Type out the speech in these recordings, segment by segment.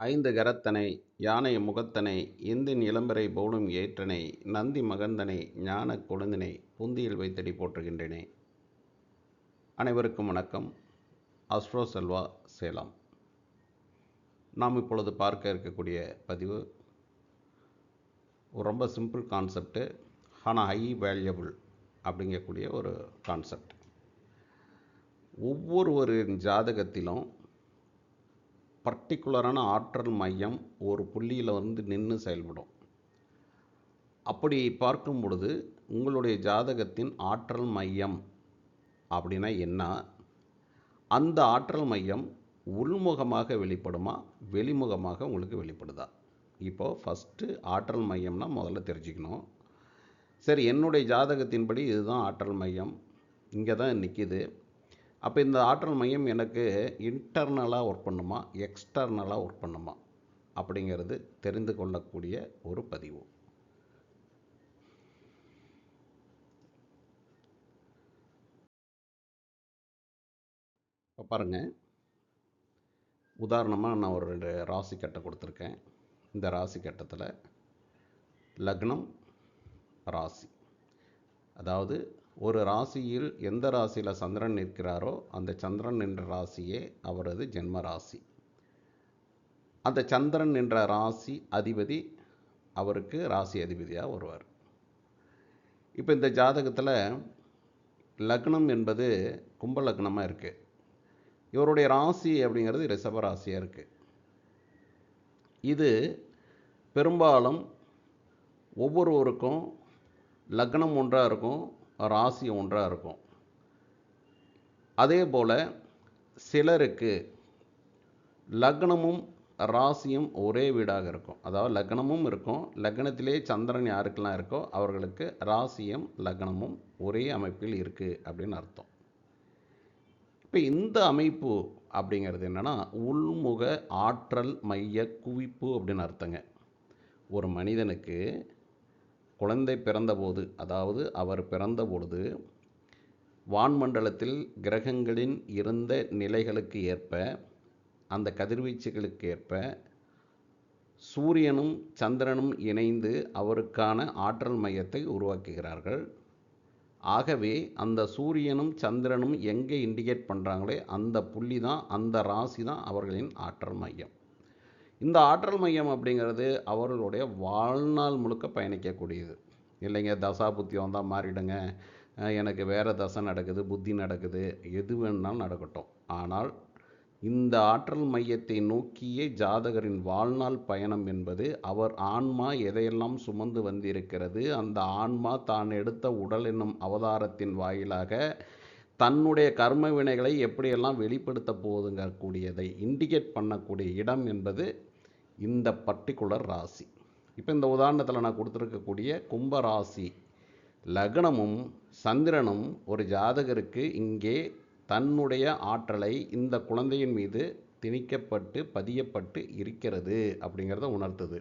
ஐந்து கரத்தனை யானை முகத்தனை இந்தின் இளம்பரை போலும் ஏற்றனை நந்தி மகந்தனை ஞானக் கொழுந்தினை புந்தியில் வைத்தடி போற்றுகின்றேனே. அனைவருக்கும் வணக்கம். அஸ்ட்ரோ செல்வா சேலம். நாம் இப்பொழுது பார்க்க இருக்கக்கூடிய பதிவு ரொம்ப சிம்பிள் கான்செப்ட்டு ஆனால் ஹை வேல்யூபிள் அப்படிங்கக்கூடிய ஒரு கான்செப்ட். ஒவ்வொருவரின் ஜாதகத்திலும் பர்டிகுலரான ஆற்றல் மையம் ஒரு புள்ளியில் வந்து நின்று செயல்படும். அப்படி பார்க்கும் பொழுது உங்களுடைய ஜாதகத்தின் ஆற்றல் மையம் அப்படின்னா என்ன? அந்த ஆற்றல் மையம் உள்முகமாக வெளிப்படுமா? வெளிமுகமாக உங்களுக்கு வெளிப்படுதா? இப்போது ஃபஸ்ட்டு ஆற்றல் மையம்னா முதல்ல தெரிஞ்சுக்கணும். சரி என்னுடைய ஜாதகத்தின்படி இதுதான் ஆற்றல் மையம். இங்கே தான் நிற்கிது அப்போ இந்த ஆற்றல் மையம் எனக்கு இன்டர்னலாக ஒர்க் பண்ணுமா? எக்ஸ்டர்னலாக ஒர்க் பண்ணுமா? அப்படிங்கிறது தெரிந்து கொள்ளக்கூடிய ஒரு பதிவு. இப்போ பாருங்கள் உதாரணமாக நான் ஒரு ரெண்டு ராசி கட்டை கொடுத்துருக்கேன். இந்த ராசி கட்டத்தில் லக்னம் ராசி. அதாவது ஒரு ராசியில் எந்த ராசியில் சந்திரன் நிற்கிறாரோ அந்த சந்திரன் என்ற ராசியே அவரது ஜென்ம ராசி அந்த சந்திரன் என்ற ராசி அதிபதி அவருக்கு ராசி அதிபதியாக வருவார். இப்போ இந்த ஜாதகத்தில் லக்னம் என்பது கும்ப லக்னமாக இருக்குது இவருடைய ராசி அப்படிங்கிறது ரிஷப ராசியாக இருக்குது இது பெரும்பாலும் ஒவ்வொருவருக்கும் லக்னம் ஒன்றாக இருக்கும் ராசி ஒன்றாக இருக்கும். அதே போல் சிலருக்கு லக்னமும் ராசியும் ஒரே வீடாக இருக்கும். அதாவது லக்னமும் இருக்கும். லக்னத்திலே சந்திரன் யாருக்கெல்லாம் இருக்கோ அவர்களுக்கு ராசியும் லக்னமும் ஒரே அமைப்பில் இருக்குது அப்படின்னு அர்த்தம். இப்போ இந்த அமைப்பு அப்படிங்கிறது என்னென்னா உள்முக ஆற்றல் மைய குவிப்பு அப்படின்னு அர்த்தங்க. ஒரு மனிதனுக்கு குழந்தை பிறந்தபோது அதாவது அவர் பிறந்த பொழுது வான்மண்டலத்தில் கிரகங்களின் இருந்த நிலைகளுக்கு ஏற்ப அந்த கதிர்வீச்சுகளுக்கு ஏற்ப சூரியனும் சந்திரனும் இணைந்து அவருக்கான ஆற்றல் மையத்தை உருவாக்குகிறார்கள். ஆகவே அந்த சூரியனும் சந்திரனும் எங்கே இண்டிகேட் பண்ணுறாங்களே அந்த புள்ளி தான் அந்த ராசி தான் அவர்களின் ஆற்றல் மையம். இந்த ஆற்றல் மையம் அப்படிங்கிறது அவர்களுடைய வாழ்நாள் முழுக்க பயணிக்கக்கூடியது. இல்லைங்க தசா புத்தி வந்தால் மாறிடுங்க. எனக்கு வேறு தசை நடக்குது புத்தி நடக்குது எது வேணுனாலும் நடக்கட்டும். ஆனால் இந்த ஆற்றல் மையத்தை நோக்கியே ஜாதகரின் வாழ்நாள் பயணம் என்பது அவர் ஆன்மா எதையெல்லாம் சுமந்து வந்திருக்கிறது அந்த ஆன்மா தான் எடுத்த உடல் என்னும் அவதாரத்தின் வாயிலாக தன்னுடைய கர்ம வினைகளை எப்படியெல்லாம் வெளிப்படுத்த போகுதுங்கக்கூடியதை இண்டிகேட் பண்ணக்கூடிய இடம் என்பது இந்த பர்டிகுலர் ராசி. இப்போ இந்த உதாரணத்தில் நான் கொடுத்துருக்கக்கூடிய கும்ப ராசி லக்னமும் சந்திரனும் ஒரு ஜாதகருக்கு இங்கே தன்னுடைய ஆற்றலை இந்த குழந்தையின் மீது திணிக்கப்பட்டு பதியப்பட்டு இருக்கிறது அப்படிங்கிறத உணர்த்துது.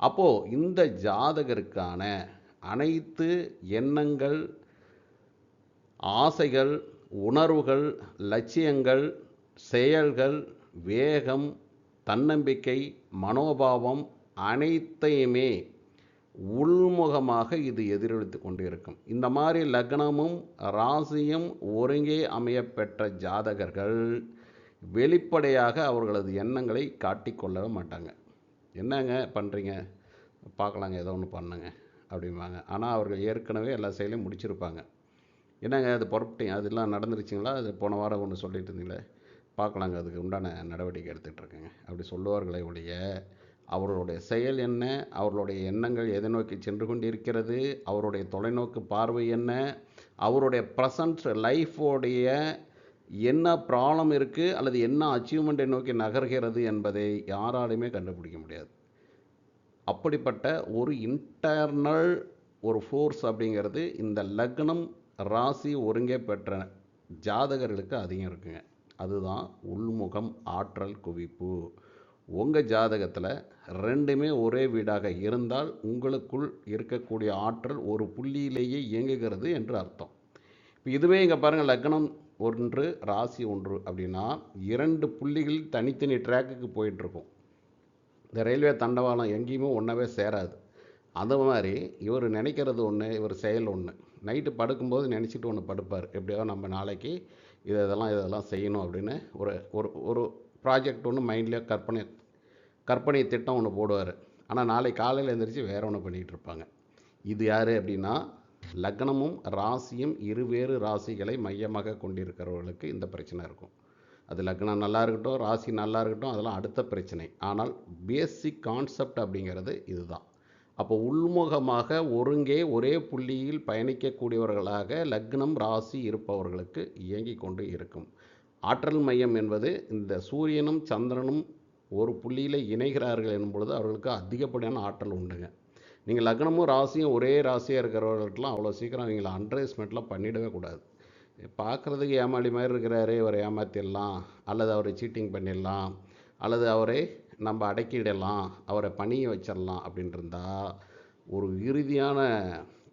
அப்போது இந்த ஜாதகருக்கான அனைத்து எண்ணங்கள் ஆசைகள் உணர்வுகள் லட்சியங்கள் செயல்கள் வேகம் தன்னம்பிக்கை மனோபாவம் அனைத்தையுமே உள்முகமாக இது எதிரொலித்து கொண்டிருக்கும். இந்த மாதிரி லக்னமும் ராசியும் ஒருங்கே அமையப்பெற்ற ஜாதகர்கள் வெளிப்படையாக அவர்களது எண்ணங்களை காட்டிக்கொள்ள மாட்டாங்க. என்னங்க பண்ணுறீங்க பார்க்கலாங்க ஏதோ ஒன்று பண்ணுங்க அப்படிம்பாங்க. ஆனால் அவர்கள் ஏற்கனவே எல்லா செயலையும் முடிச்சிருப்பாங்க. என்னங்க அது புறப்பட்டீங்க அதெல்லாம் நடந்துருச்சுங்களா? அது போன வாரம் ஒன்று சொல்லிட்டு இருந்தீங்களே? பார்க்கலாங்க. அதுக்கு உண்டான நடவடிக்கை எடுத்துகிட்டு இருக்கேங்க அப்படி சொல்லுவார்களே ஒழிய அவர்களுடைய செயல் என்ன அவர்களுடைய எண்ணங்கள் எதை நோக்கி சென்று கொண்டிருக்கிறது அவருடைய தொலைநோக்கு பார்வை என்ன அவருடைய ப்ரசன்ட் லைஃபோடைய என்ன ப்ராப்ளம் இருக்குது அல்லது என்ன அச்சீவ்மெண்ட்டை நோக்கி நகர்கிறது என்பதை யாராலையுமே கண்டுபிடிக்க முடியாது. அப்படிப்பட்ட ஒரு இன்டர்னல் ஒரு ஃபோர்ஸ் அப்படிங்கிறது இந்த லக்னம் ராசி ஒருங்கே பெற்ற ஜாதகர்களுக்கு அதிகம் இருக்குங்க. அதுதான் உள்முகம் ஆற்றல் குவிப்பு. உங்கள் ஜாதகத்தில் ரெண்டுமே ஒரே வீடாக இருந்தால் உங்களுக்குள் இருக்கக்கூடிய ஆற்றல் ஒரு புள்ளியிலேயே இயங்குகிறது என்று அர்த்தம். இப்போ இதுவே இங்கே பாருங்கள் லக்னம் ஒன்று ராசி ஒன்று அப்படின்னா இரண்டு புள்ளிகள் தனித்தனி ட்ராக்குக்கு போயிட்டுருக்கும். இந்த ரயில்வே தண்டவாளம் எங்கேயுமே ஒன்றவே சேராது. அந்த மாதிரி இவர் நினைக்கிறது ஒன்று இவர் செயல் ஒன்று நைட்டு படுக்கும்போது நினச்சிட்டு ஒன்று படுப்பார். எப்படியோ நம்ம நாளைக்கு இது இதெல்லாம் இதெல்லாம் செய்யணும் அப்படின்னு ஒரு ஒரு ஒரு ப்ராஜெக்ட் ஒன்று மைண்ட்லேயே கற்பனை கற்பனை திட்டம் ஒன்று போடுவார். ஆனால் நாளைக்கு காலையில் எழுந்திரிச்சு வேற ஒன்று பண்ணிகிட்டு இருப்பாங்க. இது யார் அப்படின்னா லக்னமும் ராசியும் இருவேறு ராசிகளை மையமாக கொண்டிருக்கிறவர்களுக்கு இந்த பிரச்சனை இருக்கும். அது லக்னம் நல்லா இருக்கட்டும் ராசி நல்லா இருக்கட்டும் அதெல்லாம் அடுத்த பிரச்சனை. ஆனால் பேசிக் கான்செப்ட் அப்படிங்கிறது இதுதான். அப்போ உள்முகமாக ஒருங்கே ஒரே புள்ளியில் பயணிக்கக்கூடியவர்களாக லக்னம் ராசி இருப்பவர்களுக்கு இயங்கிக் கொண்டு இருக்கும். ஆற்றல் மையம் என்பது இந்த சூரியனும் சந்திரனும் ஒரு புள்ளியில் இணைகிறார்கள் என்பொழுது பொழுது அவர்களுக்கு அதிகப்படியான ஆற்றல் உண்டுங்க. நீங்கள் லக்னமும் ராசியும் ஒரே ராசியாக இருக்கிறவர்களுக்கெல்லாம் அவ்வளோ சீக்கிரம் அவங்கள அண்டர்எஸ்டிமேட்லாம் பண்ணிடவே கூடாது. பார்க்குறதுக்கு ஏமாளி மாதிரி இருக்கிறாரே இவரை ஏமாற்றிடலாம் அல்லது அவரை சீட்டிங் பண்ணிடலாம். அல்லது அவரை நம்ம அடக்கிடலாம் அவரை பணிய வச்சிடலாம் அப்படின்ட்டு ஒரு இறுதியான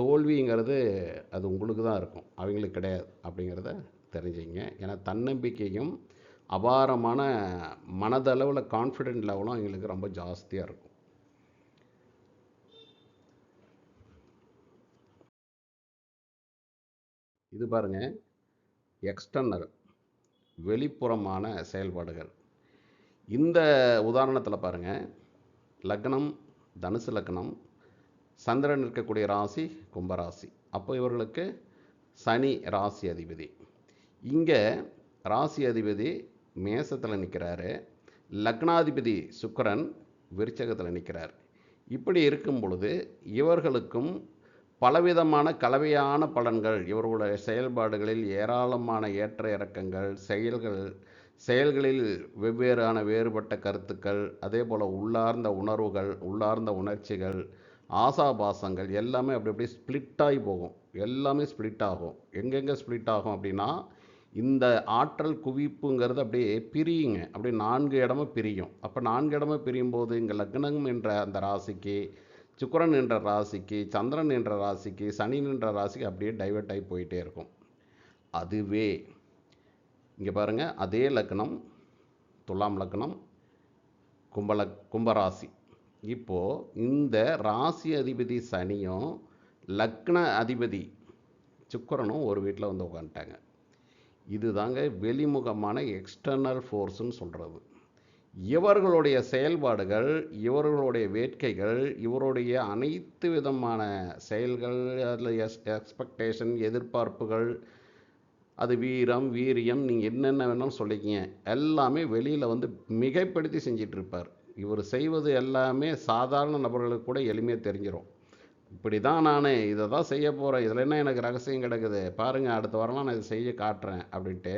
தோல்விங்கிறது அது உங்களுக்கு தான் இருக்கும். அவங்களுக்கு கிடையாது அப்படிங்கிறத தெரிஞ்சுங்க. ஏன்னா தன்னம்பிக்கையும் அபாரமான மனதளவில் கான்ஃபிடென்ட் லெவலும் அவங்களுக்கு ரொம்ப ஜாஸ்தியாக இருக்கும். இது பாருங்கள் எக்ஸ்டர்னல் வெளிப்புறமான செயல்பாடுகள். இந்த உதாரணத்தில் பாருங்கள் லக்னம் தனுசு லக்னம் சந்திரன் இருக்கக்கூடிய ராசி கும்பராசி அப்போ இவர்களுக்கு சனி ராசி அதிபதி. இங்கே ராசி அதிபதி மேசத்தில் நிற்கிறாரு லக்னாதிபதி சுக்கரன் விருச்சகத்தில் நிற்கிறார் இப்படி இருக்கும் பொழுது இவர்களுக்கும் பலவிதமான கலவையான பலன்கள் இவர்களுடைய செயல்பாடுகளில் ஏராளமான ஏற்ற இறக்கங்கள் செயல்கள் செயல்களில் வெவ்வேறான வேறுபட்ட கருத்துக்கள் அதே போல் உள்ளார்ந்த உணர்வுகள் உள்ளார்ந்த உணர்ச்சிகள் ஆசாபாசங்கள் எல்லாமே அப்படி அப்படியே ஸ்ப்ளிட்டாகி போகும். எல்லாமே ஸ்ப்ளிட் ஆகும். எங்கெங்கே ஸ்ப்ளிட் ஆகும் அப்படின்னா இந்த ஆற்றல் குவிப்புங்கிறது அப்படியே பிரியுங்க. அப்படியே நான்கு இடமா பிரியும். அப்போ நான்கு இடமா பிரியும் போது இங்கே லக்னம் என்ற அந்த ராசிக்கு சுக்கரன் என்ற ராசிக்கு சந்திரன் என்ற ராசிக்கு சனி என்ற ராசிக்கு அப்படியே டைவெர்ட் ஆகி போயிட்டே இருக்கும். அதுவே இங்கே பாருங்கள் அதே லக்னம் துலாம் லக்னம் கும்பல கும்பராசி இப்போது இந்த ராசி அதிபதி சனியும் லக்ன அதிபதி சுக்கிரனும் ஒரு வீட்டில் வந்து உட்காந்துட்டாங்க இதுதாங்க வெளிமுகமான எக்ஸ்டர்னல் ஃபோர்ஸ்னு சொல்கிறது இவர்களுடைய செயல்பாடுகள் இவர்களுடைய வேட்கைகள் இவருடைய அனைத்து விதமான செயல்கள் அதில் எஸ் எக்ஸ்பெக்டேஷன் எதிர்பார்ப்புகள் அது வீரம் வீரியம் நீங்கள் என்னென்ன வேணாலும் சொல்லிக்கிங்க. எல்லாமே வெளியில் வந்து மிகைப்படுத்தி செஞ்சிட்ருப்பார். இவர் செய்வது எல்லாமே சாதாரண நபர்களுக்கு கூட எளிமையாக தெரிஞ்சிடும் இப்படி தான் நான் இதை தான் செய்ய போகிறேன் இதில் என்ன எனக்கு ரகசியம் கிடக்குது? பாருங்கள் அடுத்த வாரம்லாம் நான் இதை செய்ய காட்டுறேன் அப்படின்ட்டு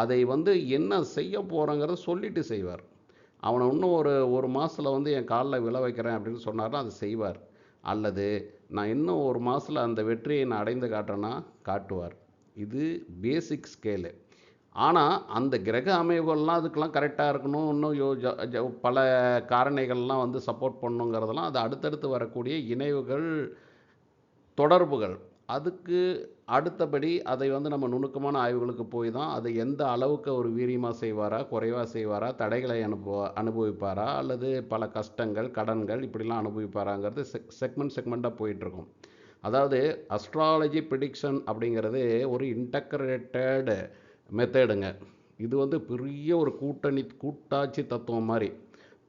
அதை வந்து என்ன செய்ய போகிறேங்கிறத சொல்லிட்டு செய்வார். அவனை இன்னும் ஒரு ஒரு மாதத்தில் வந்து என் காலில் விழ வைக்கிறேன் அப்படின்னு சொன்னார்னா அதை செய்வார். அல்லது நான் இன்னும் ஒரு மாதத்தில் அந்த வெற்றியை நான் அடைந்து காட்டுறேன்னா காட்டுவார். இது பேசிக் ஸ்கேலு ஆனால் அந்த கிரக அமைவுகள்லாம் அதுக்கெல்லாம் கரெக்டாக இருக்கணும் இன்னும் யோ பல காரணிகள்லாம் வந்து சப்போர்ட் பண்ணுங்கிறதெல்லாம் அது அடுத்தடுத்து வரக்கூடிய இணைவுகள் தொடர்புகள். அதுக்கு அடுத்தபடி அதை வந்து நம்ம நுணுக்கமான ஆய்வுகளுக்கு போய் தான் அதை எந்த அளவுக்கு ஒரு வீரியமாக செய்வாரா குறைவாக செய்வாரா தடைகளை அனுபவ அனுபவிப்பாரா அல்லது பல கஷ்டங்கள் கடன்கள் இப்படிலாம் அனுபவிப்பாராங்கிறது செக் செக்மெண்ட் செக்மெண்ட்டாக போயிட்டுருக்கும். அதாவது அஸ்ட்ராலஜி ப்ரிடிக்ஷன் அப்படிங்கிறது ஒரு இன்டகிரேட்டட் மெத்தேடுங்க இது வந்து பெரிய ஒரு கூட்டணி கூட்டாட்சி தத்துவம் மாதிரி.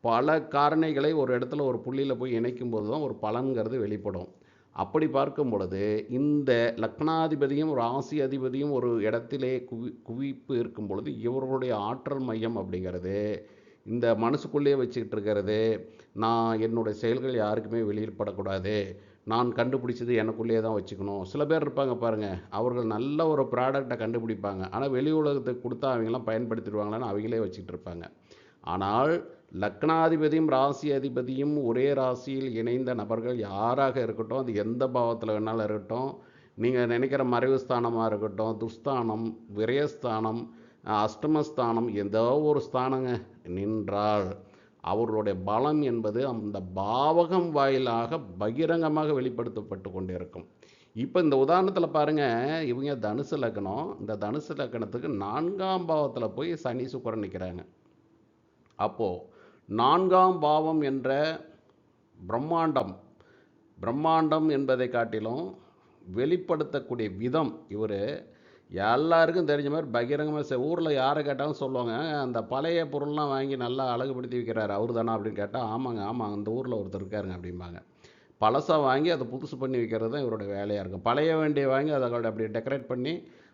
பல காரணிகளை ஒரு இடத்துல ஒரு புள்ளியில் போய் இணைக்கும் போது தான் ஒரு பலன்கிறது வெளிப்படும். அப்படி பார்க்கும் பொழுது இந்த லக்னாதிபதியும் ராசி அதிபதியும் ஒரு இடத்திலே குவி குவிப்பு இருக்கும் பொழுது இவர்களுடைய ஆற்றல் மையம் அப்படிங்கிறது இந்த மனசுக்குள்ளேயே வச்சுக்கிட்டு இருக்கிறது நான் என்னுடைய செயல்கள் யாருக்குமே வெளியிடப்படக்கூடாது நான் கண்டுபிடிச்சது எனக்குள்ளேயே தான் வச்சுக்கணும். சில பேர் இருப்பாங்க பாருங்கள் அவர்கள் நல்ல ஒரு ப்ராடக்டை கண்டுபிடிப்பாங்க. ஆனால் வெளி உலகத்துக்கு கொடுத்தா அவங்களாம் பயன்படுத்திடுவாங்களான்னு அவங்களே வச்சுக்கிட்டு இருப்பாங்க. ஆனால் லக்னாதிபதியும் ராசி அதிபதியும் ஒரே ராசியில் இணைந்த நபர்கள் யாராக இருக்கட்டும் அது எந்த பாவத்தில் வேணாலும் இருக்கட்டும் நீங்கள் நினைக்கிற மறைவு ஸ்தானமாக இருக்கட்டும் துஸ்தானம் விரயஸ்தானம் அஷ்டமஸ்தானம் ஏதோ ஒரு ஸ்தானங்க நின்றால் அவர்களுடைய பலம் என்பது அந்த பாவகம் வாயிலாக பகிரங்கமாக வெளிப்படுத்தப்பட்டு கொண்டிருக்கும். இப்போ இந்த உதாரணத்தில் பாருங்கள் இவங்க தனுசு லக்னம். இந்த தனுசு லக்னத்துக்கு நான்காம் பாவத்தில் போய் சனி சுக்கரன் நிற்கிறாங்க அப்போது நான்காம் பாவம் என்ற பிரம்மாண்டம் பிரம்மாண்டம் என்பதை காட்டிலும் வெளிப்படுத்தக்கூடிய விதம் இவர் எல்லாருக்கும் தெரிஞ்ச மாதிரி பகிரங்கமாக ஊரில் யாரை கேட்டாலும் சொல்லுவாங்க. அந்த பழைய பொருள்லாம் வாங்கி நல்லா அழகுபடுத்தி விற்கிறாரு அவர் தானா அப்படின்னு கேட்டால் ஆமாங்க ஆமாங்க அந்த ஊரில் ஒருத்தர் இருக்காருங்க அப்படிம்பாங்க. பழசாக வாங்கி அதை புதுசு பண்ணி விற்கிறது தான் இவரோட வேலையாக இருக்கும். பழைய வேண்டிய வாங்கி அதை அப்படி டெக்கரேட் பண்ணி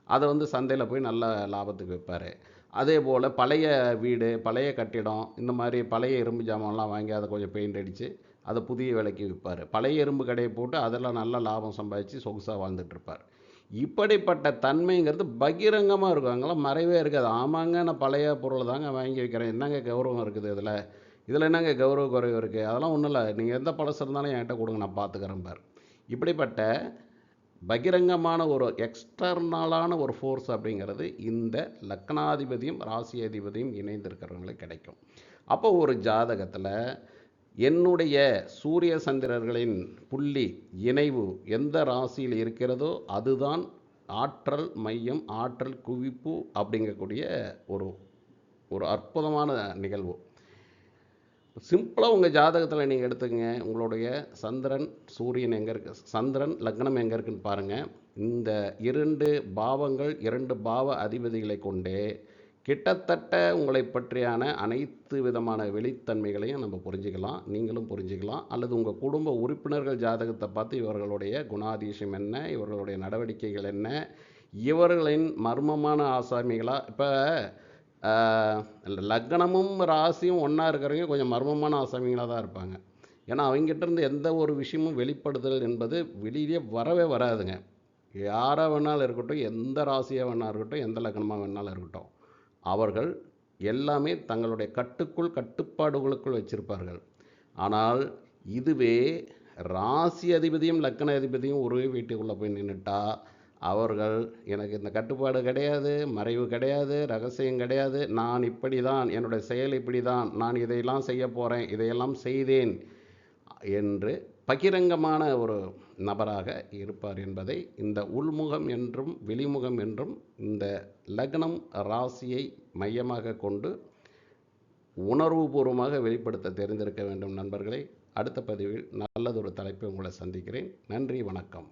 அதை வந்து சந்தையில் போய் நல்ல லாபத்துக்கு விற்பார் அதே போல் பழைய வீடு பழைய கட்டிடம் இந்த மாதிரி பழைய இரும்பு ஜாமான்லாம் வாங்கி அதை கொஞ்சம் பெயிண்ட் அடித்து அதை புதிய விலைக்கு விற்பார் பழைய இரும்பு கடையை போட்டு அதெல்லாம் நல்ல லாபம் சம்பாதிச்சு சொகுசாக வாழ்ந்துட்டுருப்பார் இப்படிப்பட்ட தன்மைங்கிறது பகிரங்கமாக இருக்கும். அங்கெல்லாம் மறைவே இருக்காது. ஆமாங்க நான் பழைய பொருள் தாங்க வாங்கி வைக்கிறேன். என்னங்க கௌரவம் இருக்குது இதில்? இதில் என்னங்க கௌரவ குறைவு இருக்குது அதெல்லாம் ஒன்றும் இல்லை. நீங்கள் எந்த பழசு இருந்தாலும் என்கிட்ட கொடுங்க நான் பார்த்துக்கிறேன் பார். இப்படிப்பட்ட பகிரங்கமான ஒரு எக்ஸ்டர்னலான ஒரு ஃபோர்ஸ் அப்படிங்கிறது இந்த லக்னாதிபதியும் ராசி அதிபதியும் இணைந்திருக்கிறவங்களுக்கு கிடைக்கும். அப்போ ஒரு ஜாதகத்தில் என்னுடைய சூரிய சந்திரர்களின் புள்ளி இணைவு எந்த ராசியில் இருக்கிறதோ அதுதான் ஆற்றல் மையம் ஆற்றல் குவிப்பு அப்படிங்கக்கூடிய ஒரு ஒரு அற்புதமான நிகழ்வு. சிம்பிளாக உங்கள் ஜாதகத்தில் நீங்கள் எடுத்துக்கங்க. உங்களுடைய சந்திரன் சூரியன் எங்கே இருக்கு சந்திரன் லக்னம் எங்கே இருக்குன்னு பாருங்கள் இந்த இரண்டு பாவங்கள் இரண்டு பாவ அதிபதிகளை கொண்டே கிட்டத்தட்ட உங்களை பற்றியான அனைத்து விதமான வெளித்தன்மைகளையும் நம்ம புரிஞ்சுக்கலாம் நீங்களும் புரிஞ்சுக்கலாம். அல்லது உங்கள் குடும்ப உறுப்பினர்கள் ஜாதகத்தை பார்த்து இவர்களுடைய குணாதிசயம் என்ன இவர்களுடைய நடவடிக்கைகள் என்ன இவர்களின் மர்மமான ஆசாமிகளாக இப்போ லக்னமும் ராசியும் ஒன்றா இருக்கிறவங்க கொஞ்சம் மர்மமான ஆசாமிகளாக தான் இருப்பாங்க. ஏன்னா அவங்ககிட்ட இருந்து எந்த ஒரு விஷயமும் வெளிப்படுதல் என்பது வெளியிலே வரவே வராதுங்க. யாராக வேணாலும் இருக்கட்டும் எந்த ராசியாக வேணாலும் இருக்கட்டும் எந்த லக்னமாக வேணாலும் இருக்கட்டும். அவர்கள் எல்லாமே தங்களுடைய கட்டுக்குள் கட்டுப்பாடுகளுக்குள் வச்சிருப்பார்கள். ஆனால் இதுவே ராசி அதிபதியும் லக்கண அதிபதியும் ஒரே வீட்டுக்குள்ளே போய் நின்றுட்டா அவர்கள் எனக்கு இந்த கட்டுப்பாடு கிடையாது மறைவு கிடையாது ரகசியம் கிடையாது நான் இப்படி தான் என்னுடைய செயல் இப்படி தான் நான் இதையெல்லாம் செய்ய போகிறேன் இதையெல்லாம் செய்தேன் என்று பகிரங்கமான ஒரு நபராக இருப்பார் என்பதை இந்த உள்முகம் என்றும் வெளிமுகம் என்றும் இந்த லக்னம் ராசியை மையமாக கொண்டு உணர்வுபூர்வமாக வெளிப்படுத்த தெரிந்திருக்க வேண்டும் நண்பர்களை. அடுத்த பதிவில் நல்லதொரு தலைப்பை உங்களை சந்திக்கிறேன். நன்றி வணக்கம்.